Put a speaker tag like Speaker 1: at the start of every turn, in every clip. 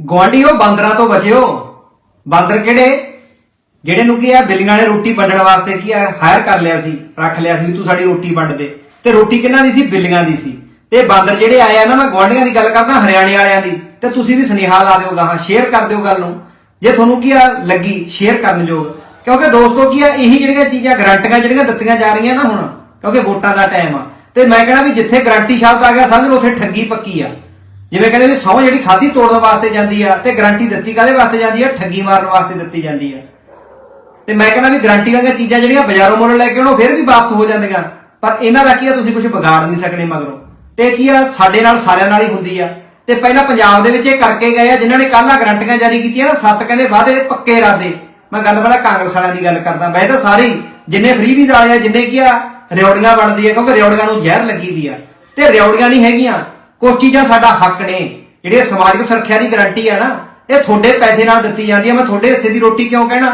Speaker 1: ਗਵਾਂਢੀਓ ਬਾਂਦਰਾਂ ਤੋਂ ਬਚਿਓ। ਬਾਂਦਰ ਕਿਹੜੇ? ਜਿਹੜੇ ਨੂੰ ਕੀ ਆ, ਬਿੱਲੀਆਂ ਨੇ ਰੋਟੀ ਵੰਡਣ ਵਾਸਤੇ ਕੀ ਆ ਹਾਇਰ ਕਰ ਲਿਆ ਸੀ, ਰੱਖ ਲਿਆ ਸੀ ਵੀ ਤੂੰ ਸਾਡੀ ਰੋਟੀ ਵੰਡ ਦੇ। ਤੇ ਰੋਟੀ ਕਿਹਨਾਂ ਦੀ ਸੀ? ਬਿੱਲੀਆਂ ਦੀ ਸੀ। ਤੇ ਬਾਂਦਰ ਜਿਹੜੇ ਆਏ ਆ ਨਾ, ਮੈਂ ਗਵਾਂਢੀਆਂ ਦੀ ਗੱਲ ਕਰਦਾ, ਹਰਿਆਣੇ ਵਾਲਿਆਂ ਦੀ। ਤੇ ਤੁਸੀਂ ਵੀ ਸੁਨੇਹਾ ਲਾ ਦਿਓ ਗਾਹਾਂ ਸ਼ੇਅਰ ਕਰ ਦਿਓ ਗੱਲ ਨੂੰ। ਜੇ ਤੁਹਾਨੂੰ ਕੀ ਆ, ਲੱਗੀ ਸ਼ੇਅਰ ਕਰਨ ਯੋਗ। ਕਿਉਂਕਿ ਦੋਸਤੋ ਕੀ ਆ, ਇਹੀ ਜਿਹੜੀਆਂ ਚੀਜ਼ਾਂ ਗਰੰਟੀਆਂ ਜਿਹੜੀਆਂ ਦਿੱਤੀਆਂ ਜਾ ਰਹੀਆਂ ਨਾ ਹੁਣ, ਕਿਉਂਕਿ ਵੋਟਾਂ ਦਾ ਟਾਈਮ ਆ। ਤੇ ਮੈਂ ਕਹਿਣਾ ਵੀ ਜਿੱਥੇ ਗਰੰਟੀ ਸ਼ਬਦ ਆ ਗਿਆ, ਸਮਝ ਲਓ ਉੱਥੇ ਠੱਗੀ ਪੱਕੀ ਆ। ਜਿਵੇਂ ਕਹਿੰਦੇ ਵੀ ਸਹੁੰ ਜਿਹੜੀ ਖਾਦੀ ਤੋੜਨ ਵਾਸਤੇ ਜਾਂਦੀ ਆ ਤੇ ਗਾਰੰਟੀ ਦਿੱਤੀ ਕਾਦੇ ਵਾਸਤੇ ਜਾਂਦੀ ਆ? ਠੱਗੀ ਮਾਰਨ ਵਾਸਤੇ ਦਿੱਤੀ ਜਾਂਦੀ ਆ। ਤੇ ਮੈਂ ਕਹਿੰਦਾ ਵੀ ਗਾਰੰਟੀ ਵਾਲੀਆਂ ਚੀਜ਼ਾਂ ਜਿਹੜੀਆਂ ਬਾਜ਼ਾਰੋਂ ਮੁੱਲ ਲੈ ਕੇ ਉਹਨੂੰ ਫਿਰ ਵੀ ਵਾਪਸ ਹੋ ਜਾਂਦੀਆਂ। ਪਰ ਇਹਨਾਂ ਦਾ ਕੀ ਆ, ਤੁਸੀਂ ਕੁਝ ਵਿਗਾੜ ਨਹੀਂ ਸਕਣੇ ਮਗਰੋਂ। ਤੇ ਕੀ ਆ, ਸਾਡੇ ਨਾਲ ਸਾਰਿਆਂ ਨਾਲ ਹੀ ਹੁੰਦੀ ਆ। ਤੇ ਪਹਿਲਾਂ ਪੰਜਾਬ ਦੇ ਵਿੱਚ ਇਹ ਕਰਕੇ ਗਏ ਆ, ਜਿਨ੍ਹਾਂ ਨੇ ਕੱਲ੍ਹ ਆ ਗਾਰੰਟੀਆਂ ਜਾਰੀ ਕੀਤੀਆਂ ਨਾ, ਸੱਤ ਕਹਿੰਦੇ ਵਾਅਦੇ ਪੱਕੇ ਇਰਾਦੇ। ਮੈਂ ਗੱਲ ਪਹਿਲਾਂ ਕਾਂਗਰਸ ਵਾਲਿਆਂ ਦੀ ਗੱਲ ਕਰਦਾ। ਵੈਸੇ ਤਾਂ ਸਾਰੇ ਜਿੰਨੇ ਫ੍ਰੀ ਵੀਜ਼ ਵਾਲੇ ਆ, ਜਿੰਨੇ ਕੀ ਆ, ਰਿਓੜੀਆਂ ਬਣਦੀ ਆ, ਕਿਉਂਕਿ ਰਿਓੜੀਆਂ ਨੂੰ ਜ਼ਹਿਰ ਲੱਗੀ ਵੀ ਆ। ਤੇ ਰਿਓੜੀਆਂ ਨਹੀਂ ਹੈਗੀਆਂ। ਕੁਝ ਚੀਜ਼ਾਂ ਸਾਡਾ ਹੱਕ ਨੇ। ਜਿਹੜੀਆਂ ਸਮਾਜਿਕ ਸੁਰੱਖਿਆ ਦੀ ਗਾਰੰਟੀ ਆ ਨਾ, ਇਹ ਤੁਹਾਡੇ ਪੈਸੇ ਨਾਲ ਦਿੱਤੀ ਜਾਂਦੀ ਹੈ ਮੈਂ ਤੁਹਾਡੇ ਹਿੱਸੇ ਦੀ ਰੋਟੀ ਕਿਉਂ ਕਹਿਣਾ?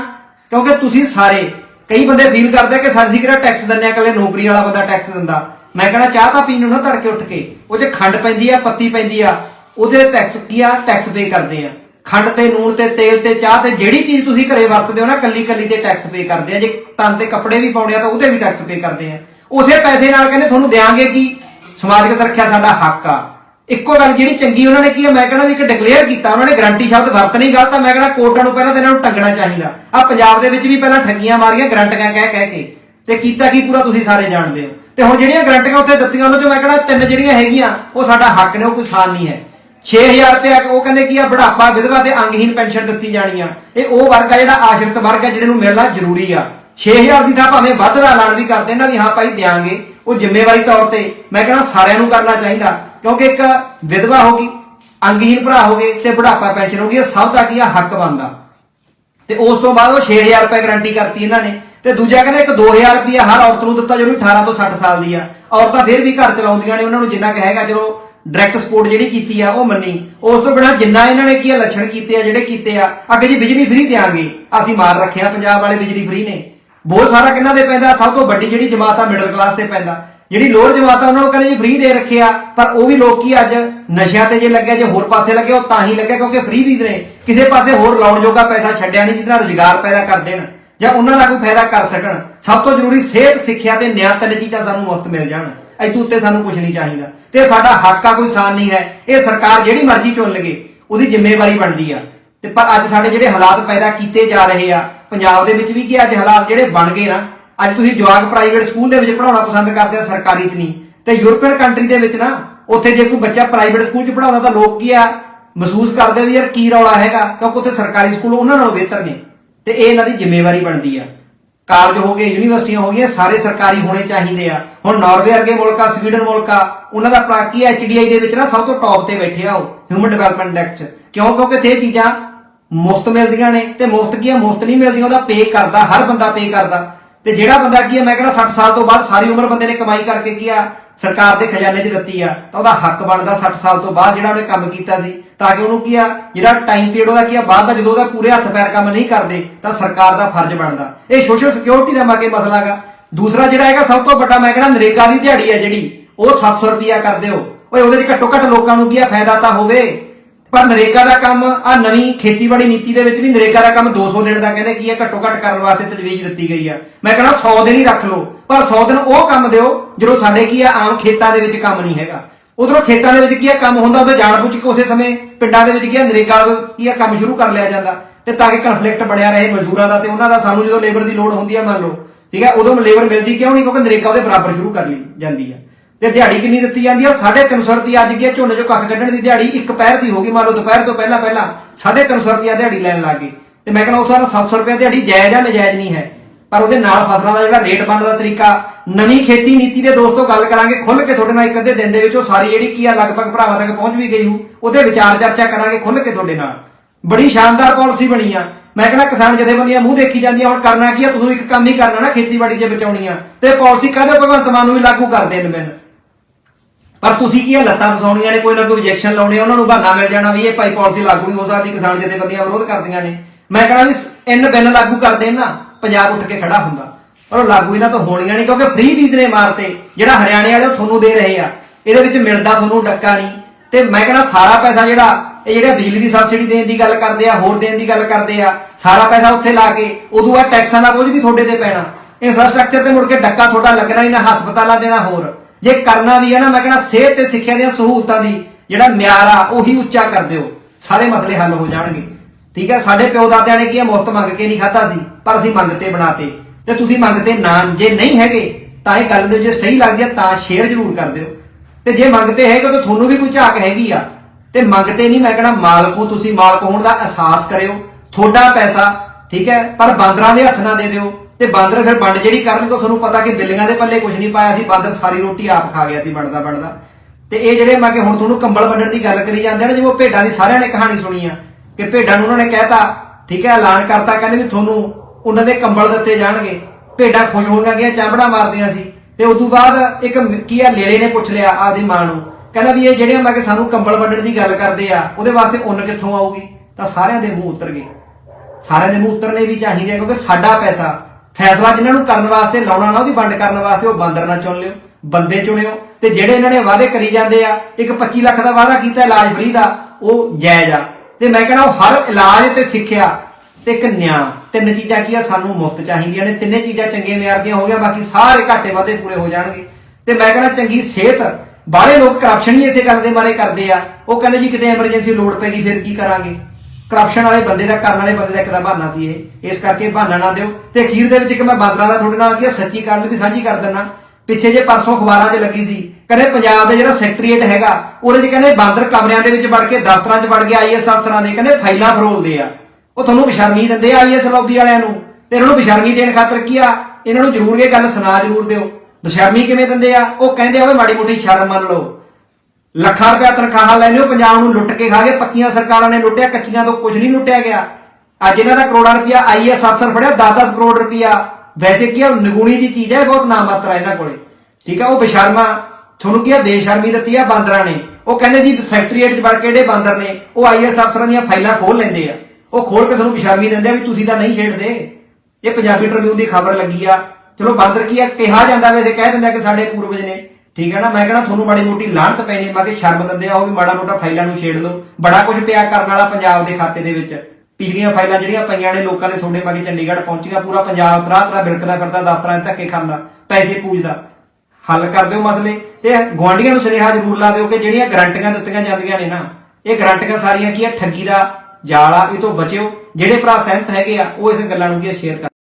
Speaker 1: ਕਿਉਂਕਿ ਤੁਸੀਂ ਸਾਰੇ, ਕਈ ਬੰਦੇ ਫੀਲ ਕਰਦੇ ਕਿ ਸਾਡੀ ਕਿਹੜਾ ਟੈਕਸ ਦਿੰਨੇ ਆ, ਇਕੱਲੇ ਨੌਕਰੀ ਵਾਲਾ ਬੰਦਾ ਟੈਕਸ ਦਿੰਦਾ। ਮੈਂ ਕਹਿੰਦਾ ਚਾਹ ਤਾਂ ਪੀਣ ਨੂੰ ਨਾ ਤੜਕੇ ਉੱਠ ਕੇ। ਉਹ 'ਚ ਖੰਡ ਪੈਂਦੀ ਆ, ਪੱਤੀ ਪੈਂਦੀ ਆ, ਉਹਦੇ ਟੈਕਸ ਕੀ ਆ? ਟੈਕਸ ਪੇ ਕਰਦੇ ਆ। ਖੰਡ ਤੇ, ਨੂਣ ਤੇ, ਤੇਲ ਤੇ, ਚਾਹ ਤੇ, ਜਿਹੜੀ ਚੀਜ਼ ਤੁਸੀਂ ਘਰੇ ਵਰਤਦੇ ਹੋ ਨਾ ਕੱਲੀ ਕੱਲੀ ਤੇ ਟੈਕਸ ਪੇ ਕਰਦੇ ਆ। ਜੇ ਤਨ ਤੇ ਕੱਪੜੇ ਵੀ ਪਾਉਣੇ ਆ, ਤਾਂ ਉਹਦੇ ਵੀ ਟੈਕਸ ਪੇ ਕਰਦੇ ਆ। ਉਸੇ ਪੈਸੇ ਨਾਲ ਕਹਿੰਦੇ, ਤੁਹਾਨੂੰ ਦੇਾਂਗੇ ਕੀ? ਸਮਾਜਿਕ ਸੁਰੱਖਿਆ ਸਾਡਾ ਹੱਕ ਆ। ਇੱਕੋ ਗੱਲ ਜਿਹੜੀ ਚੰਗੀ, ਉਹਨਾਂ ਨੇ ਕੀ ਹੈ ਮੈਂ ਕਹਿੰਦਾ ਵੀ ਇੱਕ ਡਿਕਲੇਅਰ ਕੀਤਾ, ਉਹਨਾਂ ਨੇ ਗਰੰਟੀ ਸ਼ਬਦ ਵਰਤ ਨਹੀਂ, ਗਲਤ ਆ। ਮੈਂ ਕਹਿੰਦਾ ਕੋਰਟਾਂ ਨੂੰ ਪਹਿਲਾਂ ਤਾਂ ਇਹਨਾਂ ਨੂੰ ਟੰਗਣਾ ਚਾਹੀਦਾ। ਆ ਪੰਜਾਬ ਦੇ ਵਿੱਚ ਵੀ ਪਹਿਲਾਂ ਠੱਗੀਆਂ ਮਾਰੀਆਂ ਗਰੰਟੀਆਂ ਕਹਿ ਕਹਿ ਕੇ। ਤੇ ਕੀਤਾ ਕੀ ਪੂਰਾ, ਤੁਸੀਂ ਸਾਰੇ ਜਾਣਦੇ ਹੋ। ਤੇ ਹੁਣ ਜਿਹੜੀਆਂ ਗਰੰਟੀਆਂ ਉੱਥੇ ਦਿੱਤੀਆਂ ਉਹਨਾਂ ਚੋਂ ਮੈਂ ਕਹਿੰਦਾ ਤਿੰਨ ਜਿਹੜੀਆਂ ਹੈਗੀਆਂ, ਉਹ ਸਾਡਾ ਹੱਕ ਨੇ, ਉਹ ਕੋਈ ਖਾਨ ਨਹੀਂ ਹੈ। 6000 ਰੁਪਏ ਉਹ ਕਹਿੰਦੇ ਕੀ ਆ? ਬੁਢਾਪਾ, ਵਿਧਵਾ ਤੇ ਅੰਗਹੀਨ ਪੈਨਸ਼ਨ ਦਿੱਤੀ ਜਾਣੀ ਆ ਇਹ ਉਹ ਵਰਗ ਆ, ਜਿਹੜਾ ਆਸ਼ਰਿਤ ਵਰਗ ਆ ਜਿਹੜੇ ਨੂੰ ਮਿਲਣਾ ਜ਼ਰੂਰੀ ਆ। 6000 ਦੀ ਥਾਂ ਭਾਵੇਂ ਵੱਧ ਦਾ ਐਲਾਨ ਵੀ ਕਰਦੇ ਨਾ ਵੀ ਹਾਂ ਭਾਈ ਦਿਆਂਗੇ। ਉਹ ਜ਼ਿੰਮੇਵਾਰੀ ਤੌਰ ਤੇ ਮੈਂ ਕਹਿੰਦਾ ਸਾਰਿਆਂ ਨੂੰ ਕਰਨਾ ਚਾਹੀਦਾ। ਕਿਉਂਕਿ ਇੱਕ ਵਿਧਵਾ ਹੋ ਗਈ ਅੰਗਹੀਨ ਭਰਾ ਹੋ ਗਏ ਤੇ ਬੁਢਾਪਾ ਪੈਨਸ਼ਨ ਹੋ ਗਈ, ਇਹ ਸਭ ਦਾ ਕੀ ਆ ਹੱਕ ਬਣਦਾ। ਤੇ ਉਸ ਤੋਂ ਬਾਅਦ ਉਹ 6000 ਰੁਪਏ ਗਾਰੰਟੀ ਕਰਤੀ ਇਹਨਾਂ ਨੇ। ਤੇ ਦੂਜਾ ਕਹਿੰਦਾ ਇੱਕ 2000 ਰੁਪਏ ਹਰ ਔਰਤ ਨੂੰ ਦਿੱਤਾ ਜਿਹੜੀ 18 ਤੋਂ 60 ਸਾਲ ਦੀ ਆ। ਔਰਤਾਂ ਫਿਰ ਵੀ ਘਰ ਚਲਾਉਂਦੀਆਂ ਨੇ, ਉਹਨਾਂ ਨੂੰ ਜਿੰਨਾ ਕੁ ਹੈਗਾ ਜਦੋਂ ਡਾਇਰੈਕਟ ਸਪੋਰਟ ਜਿਹੜੀ ਕੀਤੀ ਆ, ਉਹ ਮੰਨੀ। ਉਸ ਤੋਂ ਬਿਨਾਂ ਜਿੰਨਾ ਇਹਨਾਂ ਨੇ ਕੀ ਆ, ਲੱਛਣ ਕੀਤੇ ਆ, ਜਿਹੜੇ ਕੀਤੇ ਆ, ਅੱਗੇ ਜੀ ਬਿਜਲੀ ਫ੍ਰੀ ਦੇਾਂਗੇ ਅਸੀਂ ਮਾਰ ਰੱਖਿਆ, ਪੰਜਾਬ ਵਾਲੇ ਬਿਜਲੀ ਫ੍ਰੀ ਨੇ। ਬਹੁਤ ਸਾਰਾ ਕਿੰਨਾ ਦੇ ਪੈਂਦਾ, ਸਭ ਤੋਂ ਵੱਡੀ ਜਿਹੜੀ ਜਮਾਤ ਆ ਮਿਡਲ ਕਲਾਸ ਤੇ ਪੈਂਦਾ। ਜਿਹੜੀ ਲੋਅਰ ਜਮਾਤਾਂ ਉਹਨਾਂ ਨੂੰ ਕਹਿੰਦੇ ਜੀ ਫ੍ਰੀ ਦੇ ਰੱਖਿਆ, ਪਰ ਉਹ ਵੀ ਲੋਕ ਕੀ ਅੱਜ ਨਸ਼ਿਆਂ ਤੇ ਜੇ ਲੱਗਿਆ ਜੇ ਹੋਰ ਪਾਸੇ ਲੱਗੇ, ਉਹ ਤਾਂ ਹੀ ਲੱਗਿਆ ਕਿਉਂਕਿ ਫ੍ਰੀ ਵੀਜ਼ ਨੇ। ਕਿਸੇ ਪਾਸੇ ਹੋਰ ਲਾਉਣ ਜੋਗਾ ਪੈਸਾ ਛੱਡਿਆ ਨਹੀਂ, ਜਿਹਦੇ ਨਾਲ ਰੁਜ਼ਗਾਰ ਪੈਦਾ ਕਰ ਦੇਣ, ਜਾਂ ਉਹਨਾਂ ਦਾ ਕੋਈ ਫਾਇਦਾ ਕਰ ਸਕਣ। ਸਭ ਤੋਂ ਜ਼ਰੂਰੀ ਸਿਹਤ, ਸਿੱਖਿਆ ਤੇ ਨਿਆਂ ਤਿੰਨ ਚੀਜ਼ਾਂ ਸਾਨੂੰ ਮੁਫਤ ਮਿਲ ਜਾਣ। ਐਤੂ ਉੱਤੇ ਸਾਨੂੰ ਕੁਝ ਨਹੀਂ ਚਾਹੀਦਾ। ਤੇ ਸਾਡਾ ਹੱਕ ਆ, ਕੋਈ ਸਾਨ ਨਹੀਂ ਹੈ। ਇਹ ਸਰਕਾਰ ਜਿਹੜੀ ਮਰਜ਼ੀ ਚੁਣ ਲਗੇ ਉਹਦੀ ਜ਼ਿੰਮੇਵਾਰੀ ਬਣਦੀ ਆ। ਤੇ ਪਰ ਅੱਜ ਸਾਡੇ ਜਿਹੜੇ ਹਾਲਾਤ ਪੈਦਾ ਕੀਤੇ ਜਾ ਰਹੇ ਆ, ਪੰਜਾਬ ਦੇ ਵਿੱਚ ਵੀ ਕੀ ਅੱਜ ਹਾਲਾਤ ਜਿਹੜੇ ਬਣ ਗਏ ਨਾ ਅੱਜ ਤੁਸੀਂ ਜਵਾਕ ਪ੍ਰਾਈਵੇਟ ਸਕੂਲ ਦੇ ਵਿੱਚ ਪੜਾਉਣਾ ਪਸੰਦ ਕਰਦੇ ਆ, ਸਰਕਾਰੀ 'ਚ ਨਹੀਂ। ਤੇ ਯੂਰਪੀਅਨ ਕੰਟਰੀ ਦੇ ਵਿੱਚ ਨਾ, ਉੱਥੇ ਜੇ ਕੋਈ ਬੱਚਾ ਪ੍ਰਾਈਵੇਟ ਸਕੂਲ 'ਚ ਪੜਾਉਂਦਾ ਤਾਂ ਲੋਕ ਕੀ ਆ, ਮਹਿਸੂਸ ਕਰਦੇ ਵੀ ਯਾਰ ਕੀ ਰੌਲਾ ਹੈਗਾ, ਕਿਉਂਕਿ ਉੱਥੇ ਸਰਕਾਰੀ ਸਕੂਲ ਉਹਨਾਂ ਨਾਲੋਂ ਬਿਹਤਰ ਨੇ। ਤੇ ਇਹ ਇਹਨਾਂ ਦੀ ਜ਼ਿੰਮੇਵਾਰੀ ਬਣਦੀ ਆ। ਕਾਲਜ ਹੋ ਗਏ ਯੂਨੀਵਰਸਿਟੀਆਂ ਹੋ ਗਈਆਂ, ਸਾਰੇ ਸਰਕਾਰੀ ਹੋਣੇ ਚਾਹੀਦੇ ਆ। ਹੁਣ ਨਾਰਵੇ ਵਰਗੇ ਮੁਲਕ ਆ ਸਵੀਡਨ ਮੁਲਕ ਆ, ਉਹਨਾਂ ਦਾ ਪ੍ਰਾ ਕੀ ਐਚਡੀਆਈ ਦੇ ਵਿੱਚ ਨਾ ਸਭ ਤੋਂ ਟੌਪ ਤੇ ਬੈਠੇ ਆ ਉਹ ਹਿਊਮਨ ਡਿਵੈਲਪਮੈਂਟ ਇੰਡੈਕਸ 'ਚ। ਕਿਉਂ? ਕਿਉਂਕਿ ਇੱਥੇ ਇਹ ਚੀਜ਼ਾਂ ਮੁਫਤ ਮਿਲਦੀਆਂ ਨੇ, ਤੇ ਮੁਫਤ ਕੀ ਆ, ਮੁਫਤ ਨਹੀਂ ਮਿਲਦੀਆਂ, ਉਹਦਾ ਪੇ ਕਰਦਾ, ਹਰ ਬੰਦਾ ਪੇ ਕਰਦਾ। ਤੇ ਜਿਹੜਾ ਬੰਦਾ ਕੀ ਹੈ ਮੈਂ ਕਹਿੰਦਾ 60 ਸਾਲ ਤੋਂ ਬਾਅਦ ਸਾਰੀ ਉਮਰ ਬੰਦੇ ਨੇ ਕਮਾਈ ਕਰਕੇ ਕੀ ਆ, ਸਰਕਾਰ ਦੇ ਖਜ਼ਾਨੇ 'ਚ ਦਿੱਤੀ ਆ, ਤਾਂ ਉਹਦਾ ਹੱਕ ਬਣਦਾ 60 ਸਾਲ ਤੋਂ ਬਾਅਦ ਜਿਹੜਾ ਉਹਨੇ ਕੰਮ ਕੀਤਾ ਸੀ। ਤਾਂ ਕਿ ਉਹਨੂੰ ਕੀ ਆ, ਜਿਹੜਾ ਟਾਈਮ ਪੀਰੀਅਡ ਉਹਦਾ ਕੀ ਆ, ਬਾਅਦ ਦਾ ਜਦੋਂ ਉਹਦਾ ਪੂਰੇ ਹੱਥ ਪੈਰ ਕੰਮ ਨਹੀਂ ਕਰਦੇ, ਤਾਂ ਸਰਕਾਰ ਦਾ ਫਰਜ਼ ਬਣਦਾ। ਇਹ ਸੋਸ਼ਲ ਸਿਕਿਉਰਿਟੀ ਦਾ ਮਾਕੇ ਮਸਲਾ ਹੈਗਾ। ਦੂਸਰਾ ਜਿਹੜਾ ਹੈਗਾ, ਸਭ ਤੋਂ ਵੱਡਾ ਮੈਂ ਕਹਿੰਦਾ ਨਰੇਗਾ ਦੀ ਦਿਹਾੜੀ ਆ ਜਿਹੜੀ, ਉਹ 700 ਰੁਪਿਆ ਕਰਦੇ ਹੋ। ਓਏ, ਉਹਦੇ 'ਚ ਘੱਟੋ ਘੱਟ ਲੋਕਾਂ ਨੂੰ ਕੀ ਆ, ਫਾਇਦਾ ਤਾਂ ਹੋਵੇ। ਪਰ ਨਰੇਗਾ ਦਾ ਕੰਮ ਆ ਨਵੀਂ ਖੇਤੀਬਾੜੀ ਨੀਤੀ ਦੇ ਵਿੱਚ ਵੀ ਨਰੇਗਾ ਦਾ ਕੰਮ 200 ਦਿਨ ਦਾ ਕਹਿੰਦੇ ਕੀ ਹੈ ਘੱਟੋ ਘੱਟ ਕਰਨ ਵਾਸਤੇ ਤਜਵੀਜ਼ ਦਿੱਤੀ ਗਈ ਆ। ਮੈਂ ਕਹਿੰਦਾ 100 ਦਿਨ ਹੀ ਰੱਖ ਲਓ, ਪਰ 100 ਦਿਨ ਉਹ ਕੰਮ ਦਿਓ ਜਦੋਂ ਸਾਡੇ ਕੀ ਆ, ਆਮ ਖੇਤਾਂ ਦੇ ਵਿੱਚ ਕੰਮ ਨਹੀਂ ਹੈਗਾ। ਉਧਰੋਂ ਖੇਤਾਂ ਦੇ ਵਿੱਚ ਕੀ ਆ, ਕੰਮ ਹੁੰਦਾ ਉਦੋਂ ਜਾਣ ਬੁੱਝ ਕੇ ਉਸੇ ਸਮੇਂ ਪਿੰਡਾਂ ਦੇ ਵਿੱਚ ਕੀ ਆ, ਨਰੇਗਾ ਦਾ ਕੀ ਆ, ਕੰਮ ਸ਼ੁਰੂ ਕਰ ਲਿਆ ਜਾਂਦਾ। ਤੇ ਤਾਂ ਕਿ ਕਨਫਲਿਕਟ ਬਣਿਆ ਰਹੇ ਮਜ਼ਦੂਰਾਂ ਦਾ ਤੇ ਉਹਨਾਂ ਦਾ ਸਾਨੂੰ ਜਦੋਂ ਲੇਬਰ ਦੀ ਲੋੜ ਹੁੰਦੀ ਆ ਮੰਨ ਲਓ, ਠੀਕ ਹੈ ਉਦੋਂ ਲੇਬਰ ਮਿਲਦੀ ਕਿਉਂ ਨਹੀਂ ਕਿਉਂਕਿ ਨਰੇਗਾ ਉਹਦੇ ਬਰਾਬਰ ਸ਼ੁਰੂ ਕਰ ਲਈ ਜਾਂਦੀ ਆ। ਤੇ ਦਿਹਾੜੀ ਕਿੰਨੀ ਦਿੱਤੀ ਜਾਂਦੀ ਆ? 350 ਰੁਪਏ ਅੱਜ ਕੀ ਆ, ਝੋਨੇ ਚੋਂ ਕੱਖ ਕੱਢਣ ਦੀ ਦਿਹਾੜੀ ਇੱਕ ਪੈਰ ਦੀ ਹੋ ਗਈ ਮੰਨ ਲਓ ਦੁਪਹਿਰ ਤੋਂ ਪਹਿਲਾਂ ਪਹਿਲਾਂ 350 ਰੁਪਏ ਦਿਹਾੜੀ ਲੈਣ ਲੱਗ ਗਏ। ਤੇ ਮੈਂ ਕਹਿੰਦਾ ਉਸ ਵਾਰ 700 ਰੁਪਏ ਦਿਹਾੜੀ ਜਾਇਜ਼ ਆ ਨਜਾਇਜ਼ ਨਹੀਂ ਹੈ। ਪਰ ਉਹਦੇ ਨਾਲ ਫਸਲਾਂ ਦਾ ਜਿਹੜਾ ਰੇਟ ਬਣਨ ਦਾ ਤਰੀਕਾ ਨਵੀਂ ਖੇਤੀ ਨੀਤੀ ਦੇ ਦੋਸਤੋ ਗੱਲ ਕਰਾਂਗੇ ਖੁੱਲ ਕੇ ਤੁਹਾਡੇ ਨਾਲ ਇੱਕ ਅੱਧੇ ਦਿਨ ਦੇ ਵਿੱਚ ਉਹ ਸਾਰੀ ਜਿਹੜੀ ਕੀ ਆ ਲਗਭਗ ਭਰਾਵਾਂ ਤੱਕ ਪਹੁੰਚ ਵੀ ਗਈ ਹੋ। ਉਹਦੇ ਵਿਚਾਰ ਚਰਚਾ ਕਰਾਂਗੇ ਖੁੱਲ ਕੇ ਤੁਹਾਡੇ ਨਾਲ। ਬੜੀ ਸ਼ਾਨਦਾਰ ਪਾਲਿਸੀ ਬਣੀ ਆ। ਮੈਂ ਕਹਿੰਦਾ ਕਿਸਾਨ ਜਥੇਬੰਦੀਆਂ ਮੂੰਹ ਦੇਖੀ ਜਾਂਦੀਆਂ ਹੁਣ ਕਰਨਾ ਕੀ ਆ? ਤੁਹਾਨੂੰ ਇੱਕ ਕੰਮ ਹੀ ਕਰਨਾ ਨਾ ਖੇਤੀਬਾੜੀ ਜੇ ਬਚਾਉਣੀ ਆ। ਤੇ ਪਾਲਿਸੀ ਕਾਹਦੇ ਭਗਵੰਤ ਮਾਨ ਨੂੰ ਵੀ ਲਾਗੂ ਕਰਦੇ ਨੇ ਮੈਨੂੰ। ਪਰ ਤੁਸੀਂ ਕੀ ਆ, ਲੱਤਾਂ ਫਸਾਉਣੀਆਂ ਨੇ ਕੋਈ ਨਾ ਕੋਈ objection ਲਾਉਣੇ, ਉਹਨਾਂ ਨੂੰ ਬਹਾਨਾ ਮਿਲ ਜਾਣਾ ਵੀ ਇਹ ਭਾਈ ਪਾਲਿਸੀ ਲਾਗੂ ਨਹੀਂ ਹੋ ਸਕਦੀ, ਕਿਸਾਨ ਜਥੇਬੰਦੀਆਂ ਵਿਰੋਧ ਕਰਦੀਆਂ ਨੇ। ਮੈਂ ਕਹਿੰਦਾ ਵੀ ਇਨ ਬਿਨ ਲਾਗੂ ਕਰ ਦੇਣ ਨਾ, ਪੰਜਾਬ ਉੱਠ ਕੇ ਖੜਾ ਹੁੰਦਾ। ਪਰ ਉਹ ਲਾਗੂ ਇਹਨਾਂ ਤੋਂ ਹੋਣੀਆਂ ਨਹੀਂ, ਕਿਉਂਕਿ ਫ੍ਰੀ ਵੀਜ਼ ਨੇ ਮਾਰਤੇ, ਜਿਹੜਾ ਹਰਿਆਣੇ ਵਾਲੇ ਉਹ ਤੁਹਾਨੂੰ ਦੇ ਰਹੇ ਆ। ਇਹਦੇ ਵਿੱਚ ਮਿਲਦਾ ਤੁਹਾਨੂੰ ਡੱਕਾ ਨਹੀਂ। ਤੇ ਮੈਂ ਕਹਿੰਦਾ ਸਾਰਾ ਪੈਸਾ ਜਿਹੜਾ, ਇਹ ਜਿਹੜਾ ਬਿਜਲੀ ਦੀ ਸਬਸਿਡੀ ਦੇਣ ਦੀ ਗੱਲ ਕਰਦੇ ਆ, ਹੋਰ ਦੇਣ ਦੀ ਗੱਲ ਕਰਦੇ ਆ, ਸਾਰਾ ਪੈਸਾ ਉੱਥੇ ਲਾ ਕੇ, ਉਦੋਂ ਬਾਅਦ ਟੈਕਸਾਂ ਦਾ ਬੋਝ ਵੀ ਤੁਹਾਡੇ ਤੇ ਪੈਣਾ। ਇਨਫਰਾਸਟ੍ਰਕਚਰ ਤੇ ਮੁੜ ਕੇ ਡੱਕਾ ਤੁਹਾਡਾ ਲੱਗਣਾ ਹੀ ਨਾ, ਹਸਪਤਾਲਾਂ ਦੇ ਦੇਣਾ ਹੋਰ। ਜੇ ਕਰਨਾ ਵੀ ਹੈ ਨਾ, ਮੈਂ ਕਹਿੰਦਾ ਸਿਹਤ ਤੇ ਸਿੱਖਿਆ ਦੀਆਂ ਸਹੂਲਤਾਂ ਦੀ ਜਿਹੜਾ ਮਿਆਰ ਆ, ਉਹੀ ਉੱਚਾ ਕਰ ਦਿਓ। ਸਾਰੇ ਮਸਲੇ ਹੱਲ ਹੋ ਜਾਣਗੇ। ਠੀਕ ਹੈ, ਸਾਡੇ ਪਿਓ ਦਾਦਿਆਂ ਨੇ ਕੀ ਆ, ਮੁਫਤ ਮੰਗ ਕੇ ਨਹੀਂ ਖਾਧਾ ਸੀ, ਪਰ ਅਸੀਂ ਮੰਗਤੇ ਬਣਾਤੇ। ਤੇ ਤੁਸੀਂ ਮੰਗਤੇ ਨਾ ਜੇ ਨਹੀਂ ਹੈਗੇ, ਤਾਂ ਇਹ ਗੱਲ ਦੇ ਜੇ ਸਹੀ ਲੱਗਦੀ ਆ ਤਾਂ ਸ਼ੇਅਰ ਜ਼ਰੂਰ ਕਰ ਦਿਓ। ਤੇ ਜੇ ਮੰਗਤੇ ਹੈਗੇ, ਤਾਂ ਤੁਹਾਨੂੰ ਵੀ ਕੋਈ ਝਾਕ ਹੈਗੀ ਆ। ਤੇ ਮੰਗਤੇ ਨਹੀਂ, ਮੈਂ ਕਹਿਣਾ ਮਾਲਕ ਹੋ, ਤੁਸੀਂ ਮਾਲਕ ਹੋਣ ਦਾ ਅਹਿਸਾਸ ਕਰਿਓ। ਤੁਹਾਡਾ ਪੈਸਾ, ਠੀਕ ਹੈ, ਪਰ ਬਾਂਦਰਾਂ ਦੇ ਹੱਥ ਨਾ ਦੇ ਦਿਓ। ਤੇ ਬਾਂਦਰ ਫਿਰ ਵੰਡ ਜਿਹੜੀ ਕਰਨਗੇ ਤੁਹਾਨੂੰ ਪਤਾ ਕਿ ਬਿੱਲੀਆਂ ਦੇ ਪੱਲੇ ਕੁਝ ਨਹੀਂ ਪਾਇਆ ਸੀ, ਬਾਂਦਰ ਸਾਰੀ ਰੋਟੀ ਆਪ ਖਾ ਗਿਆ ਸੀ ਬਣਦਾ ਬਣਦਾ। ਤੇ ਇਹ ਜਿਹੜੇ ਮੈਂ ਕਿ ਹੁਣ ਤੁਹਾਨੂੰ ਕੰਬਲ ਵੰਡਣ ਦੀ ਗੱਲ ਕਰੀ ਜਾਂਦੇ ਆ ਜਿਵੇਂ ਭੇਡਾਂ ਦੀ ਸਾਰਿਆਂ ਨੇ ਕਹਾਣੀ ਸੁਣੀ ਆ, ਕਿ ਭੇਡਾਂ ਨੂੰ ਉਹਨਾਂ ਨੇ ਕਹਿਤਾ, ਠੀਕ ਹੈ, ਐਲਾਨ ਕਰਤਾ, ਕਹਿੰਦੇ ਵੀ ਤੁਹਾਨੂੰ ਉਹਨਾਂ ਦੇ ਕੰਬਲ ਦਿੱਤੇ ਜਾਣਗੇ। ਭੇਡਾਂ ਖੁਸ਼ ਹੋ ਗਈਆਂ ਚਾਂਬੜਾ ਮਾਰਦੀਆਂ ਸੀ। ਤੇ ਉਸ ਤੋਂ ਬਾਅਦ ਇੱਕ ਮ- ਕੀ ਆ ਲੇਲੇ ਨੇ ਪੁੱਛ ਲਿਆ ਆਪਦੀ ਮਾਂ ਨੂੰ, ਕਹਿੰਦਾ ਵੀ ਇਹ ਜਿਹੜੇ ਮੈਂ ਕਿ ਸਾਨੂੰ ਕੰਬਲ ਵੰਡਣ ਦੀ ਗੱਲ ਕਰਦੇ ਆ, ਉਹਦੇ ਵਾਸਤੇ ਉੱਨ ਕਿੱਥੋਂ ਆਊਗੀ? ਤਾਂ ਸਾਰਿਆਂ ਦੇ ਮੂੰਹ ਉਤਰ ਗਏ। ਸਾਰਿਆਂ ਦੇ ਮੂੰਹ ਉਤਰਨੇ ਵੀ ਚਾਹੀਦੇ ਕਿਉਂਕਿ ਸਾਡਾ ਪੈਸਾ ਫੈਸਲਾ ਜਿਨ੍ਹਾਂ ਨੂੰ ਕਰਨ ਵਾਸਤੇ ਲਾਉਣਾ ਨਾ ਉਹਦੀ ਵੰਡ ਕਰਨ ਵਾਸਤੇ ਉਹ ਬਾਂਦਰ ਨਾ ਚੁਣ ਲਿਓ, ਬੰਦੇ ਚੁਣਿਓ। ਤੇ ਜਿਹੜੇ ਇਹਨਾਂ ਨੇ ਵਾਅਦੇ ਕਰੀ ਜਾਂਦੇ ਆ, ਇੱਕ 25 ਲੱਖ ਦਾ ਵਾਅਦਾ ਕੀਤਾ ਇਲਾਜ ਫਰੀ ਦਾ, ਉਹ ਜਾਇਜ਼ ਆ। ਤੇ ਮੈਂ ਕਹਿੰਦਾ ਉਹ ਹਰ ਇਲਾਜ ਤੇ ਸਿੱਖਿਆ ਤੇ ਇੱਕ ਨਿਆਂ। ਤਿੰਨ ਚੀਜ਼ਾਂ ਕੀ ਆ? ਸਾਨੂੰ ਮੁਫਤ ਚਾਹੀਦੀਆਂ ਨੇ। ਤਿੰਨੇ ਚੀਜ਼ਾਂ ਚੰਗੇ ਮਿਆਰ ਦੀਆਂ ਹੋ ਗਿਆ ਬਾਕੀ ਸਾਰੇ ਘਾਟੇ ਵਾਧੇ ਪੂਰੇ ਹੋ ਜਾਣਗੇ। ਤੇ ਮੈਂ ਕਹਿੰਦਾ ਚੰਗੀ ਸਿਹਤ, ਬਾਹਲੇ ਲੋਕ ਕਰਪਸ਼ਨ ਹੀ ਇਸੇ ਗੱਲ ਦੇ ਬਾਰੇ ਕਰਦੇ ਆ। ਉਹ ਕਹਿੰਦੇ ਜੀ ਕਿਤੇ ਐਮਰਜੈਂਸੀ ਲੋੜ ਪੈਗੀ ਫਿਰ ਕੀ ਕਰਾਂਗੇ? ਕਰਪਸ਼ਨ ਵਾਲੇ ਬੰਦੇ ਦਾ, ਕਰਨ ਵਾਲੇ ਬੰਦੇ ਦਾ ਇੱਕ ਦਾ ਬਹਾਨਾ ਸੀ ਇਹ। ਇਸ ਕਰਕੇ ਬਹਾਨਾ ਨਾ ਦਿਓ। ਤੇ ਅਖੀਰ ਦੇ ਵਿੱਚ ਇੱਕ ਮੈਂ ਬਾਂਦਰਾਂ ਦਾ ਤੁਹਾਡੇ ਨਾਲ ਕੀ ਸੱਚੀ ਕਰਨ ਵੀ ਸਾਂਝੀ ਕਰ ਦਿੰਨਾ ਪਿੱਛੇ ਜੇ ਪਰਸੋਂ ਅਖਬਾਰਾਂ 'ਚ ਲੱਗੀ ਸੀ, ਕਹਿੰਦੇ ਪੰਜਾਬ ਦਾ ਜਿਹੜਾ ਸੈਕਟਰੀਏਟ ਹੈਗਾ, ਉਹਦੇ 'ਚ ਕਹਿੰਦੇ ਬਾਂਦਰ ਕਮਰਿਆਂ ਦੇ ਵਿੱਚ ਵੜ ਕੇ, ਦਫ਼ਤਰਾਂ 'ਚ ਵੜ ਕੇ ਆਈਐਸ ਅਫਸਰਾਂ ਦੇ ਕਹਿੰਦੇ ਫਾਈਲਾਂ ਫਰੋਲਦੇ ਆ। ਉਹ ਤੁਹਾਨੂੰ ਬਿਸ਼ਰਮੀ ਦਿੰਦੇ ਆ ਆਈਐਸ ਲੌਬੀ ਵਾਲਿਆਂ ਨੂੰ। ਤੇ ਇਹਨਾਂ ਨੂੰ ਬਿਸ਼ਰਮੀ ਦੇਣ ਖਾਤਰ ਕੀ ਆ, ਇਹਨਾਂ ਨੂੰ ਜ਼ਰੂਰ ਇਹ ਗੱਲ ਸੁਣਾ ਜ਼ਰੂਰ ਦਿਓ। ਬਿਸ਼ਰਮੀ ਕਿਵੇਂ ਦਿੰਦੇ ਆ? ਉਹ ਕਹਿੰਦੇ ਆ ਓਏ ਮਾੜੀ ਮੋਟੀ ਸ਼ਰਮ ਮੰਨ ਲਓ। ਲੱਖਾਂ ਰੁਪਇਆ ਤਨਖਾਹਾਂ ਲੈਣੇ ਉਹ ਪੰਜਾਬ ਨੂੰ ਲੁੱਟ ਕੇ ਖਾ ਗਏ, ਪੱਕੀਆਂ ਸਰਕਾਰਾਂ ਨੇ ਲੁੱਟਿਆ, ਕੱਚੀਆਂ ਤੋਂ ਕੁਝ ਨਹੀਂ ਲੁੱਟਿਆ ਗਿਆ। ਅੱਜ ਇਹਨਾਂ ਦਾ ਕਰੋੜਾਂ ਰੁਪਇਆ ਆਈਐਸ ਅਫਸਰ ਫੜਿਆ 10-10 ਕਰੋੜ ਰੁਪਇਆ। ਵੈਸੇ ਕੀ ਨਗੂਣੀ ਉਹ ਦੀ ਚੀਜ਼ ਹੈ, ਬਹੁਤ ਨਾਮਾਤਰ ਇਹਨਾਂ ਕੋਲੇ। ਠੀਕ ਹੈ ਉਹ ਬਸ਼ਰਮਾ, ਤੁਹਾਨੂੰ ਕੀ ਆ, ਬੇਸ਼ਰਮੀ ਦਿੱਤੀ ਆ ਬਾਂਦਰਾਂ ਨੇ। ਉਹ ਕਹਿੰਦੇ ਜੀ, ਸੈਕਟਰੀਏਟ 'ਚ ਵੜ ਕੇ ਜਿਹੜੇ ਬਾਂਦਰ ਨੇ, ਉਹ ਆਈਐਸ ਅਫਸਰਾਂ ਦੀਆਂ ਫਾਈਲਾਂ ਖੋਲ ਲੈਂਦੇ ਆ। ਉਹ ਖੋਲ ਕੇ ਤੁਹਾਨੂੰ ਬੇਸ਼ਰਮੀ ਦਿੰਦੇ ਆ ਵੀ ਤੁਸੀਂ ਤਾਂ ਨਹੀਂ ਛੇੜਦੇ। ਇਹ ਪੰਜਾਬੀ ਟ੍ਰਿਬਿਊਨ ਦੀ ਖਬਰ ਲੱਗੀ ਆ। ਚਲੋ ਬਾਂਦਰ ਕੀ ਆ, ਕਿਹਾ ਜਾਂਦਾ ਵੈਸੇ, ਕਹਿ ਦਿੰਦਾ ਕਿ ਸਾਡੇ ਪੂਰਵਜ ਨੇ। ਠੀਕ ਹੈ ਨਾ? ਮੈਂ ਕਹਿੰਦਾ ਤੁਹਾਨੂੰ ਮਾੜੀ ਮੋਟੀ ਲਾਹਨਤ ਪੈਣੀ, ਮੈਂ ਕਿ ਸ਼ਰਮ ਦਿੰਦੇ ਆ, ਉਹ ਵੀ ਮਾੜਾ ਮੋਟਾ ਫਾਈਲਾਂ ਨੂੰ ਛੇੜ ਲਓ। ਬੜਾ ਕੁਝ ਪਿਆ ਕਰਨ ਵਾਲਾ ਪੰਜਾਬ ਦੇ ਖਾਤੇ ਦੇ ਵਿੱਚ। ਪਿਛਲੀਆਂ ਫਾਈਲਾਂ ਜਿਹੜੀਆਂ ਪਈਆਂ ਨੇ, ਲੋਕਾਂ ਨੇ ਤੁਹਾਡੇ ਮਾਗੇ ਚੰਡੀਗੜ੍ਹ ਪਹੁੰਚੀਆਂ, ਪੂਰਾ ਪੰਜਾਬ ਤਰਾ ਤਰਾ ਬਿਲਕਦਾ ਫਿਰਦਾ, ਦਫ਼ਤਰਾਂ 'ਚ ਧੱਕੇ ਖਾਂਦਾ, ਪੈਸੇ ਪੂਜਦਾ। ਹੱਲ ਕਰ ਦਿਓ ਮਸਲੇ। ਇਹ ਗਵਾਂਢੀਆਂ ਨੂੰ ਸੁਨੇਹਾ ਜ਼ਰੂਰ ਲਾ ਦਿਓ ਕਿ ਜਿਹੜੀਆਂ ਗਰੰਟੀਆਂ ਦਿੱਤੀਆਂ ਜਾਂਦੀਆਂ ਨੇ ਨਾ, ਇਹ ਗਰੰਟੀਆਂ ਸਾਰੀਆਂ ਕੀ ਆ? ਠੱਗੀ ਦਾ ਜਾਲ ਆ ਇਹ ਤੋਂ ਬਚਿਓ। ਜਿਹੜੇ ਭਰਾ ਸਹਿਮਤ ਹੈਗੇ ਆ, ਉਹ ਇਸ ਗੱਲਾਂ ਨੂੰ ਕੀ ਸ਼ੇਅਰ ਕਰ